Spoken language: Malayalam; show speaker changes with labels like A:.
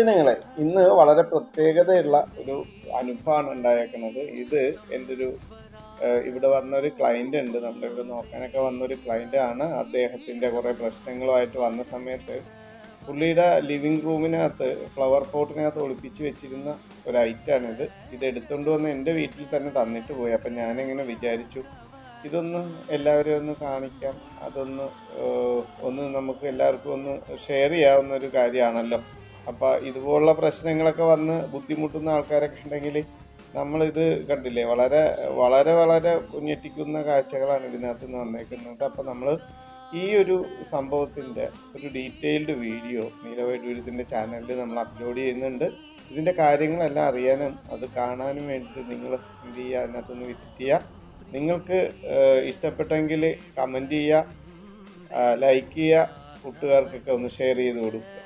A: ജനങ്ങളെ ഇന്ന് വളരെ പ്രത്യേകതയുള്ള ഒരു അനുഭവമാണ് ഉണ്ടായേക്കുന്നത്. ഇത് എന്റെ ഒരു ഇവിടെ വന്നൊരു ക്ലയന്റ് ഉണ്ട്. നമ്മുടെ ഇവിടെ നോക്കാനൊക്കെ വന്നൊരു ആണ്. അദ്ദേഹത്തിന്റെ കുറേ പ്രശ്നങ്ങളുമായിട്ട് വന്ന സമയത്ത് പുള്ളിയുടെ ലിവിങ് റൂമിനകത്ത് ഫ്ലവർ പോട്ടിനകത്ത് ഒളിപ്പിച്ച് വെച്ചിരുന്ന ഒരു ഐറ്റാണിത് ഇത് എടുത്തുകൊണ്ട് വന്ന് എന്റെ വീട്ടിൽ തന്നെ തന്നിട്ട് പോയി. അപ്പം ഞാനിങ്ങനെ വിചാരിച്ചു ഇതൊന്ന് എല്ലാവരെയും ഒന്ന് കാണിക്കാം. അതൊന്ന് ഒന്ന് നമുക്ക് എല്ലാവർക്കും ഒന്ന് ഷെയർ ചെയ്യാവുന്ന ഒരു കാര്യമാണല്ലോ. അപ്പോൾ ഇതുപോലുള്ള പ്രശ്നങ്ങളൊക്കെ വന്ന് ബുദ്ധിമുട്ടുന്ന ആൾക്കാരൊക്കെ ഉണ്ടെങ്കിൽ നമ്മളിത് കണ്ടില്ലേ? വളരെ വളരെ വളരെ ഞെട്ടിക്കുന്ന കാഴ്ചകളാണ് ഇതിനകത്ത് നിന്ന് വന്നേക്കുന്നത്. അപ്പോൾ നമ്മൾ ഈ ഒരു സംഭവത്തിന്റെ ഒരു ഡീറ്റെയിൽഡ് വീഡിയോ നീലവൈഡൂര്യത്തിന്റെ ചാനലിൽ നമ്മൾ അപ്ലോഡ് ചെയ്യുന്നുണ്ട്. ഇതിന്റെ കാര്യങ്ങളെല്ലാം അറിയാനും അത് കാണാനും വേണ്ടിയിട്ട് നിങ്ങൾ എന്ത് ചെയ്യുക? അതിനകത്തൊന്ന് വിസിറ്റ് ചെയ്യുക. നിങ്ങൾക്ക് ഇഷ്ടപ്പെട്ടെങ്കിൽ കമന്റ് ചെയ്യുക ലൈക്ക് ചെയ്യുക കൂട്ടുകാർക്കൊക്കെ ഒന്ന് ഷെയർ ചെയ്ത് കൊടുക്കുക.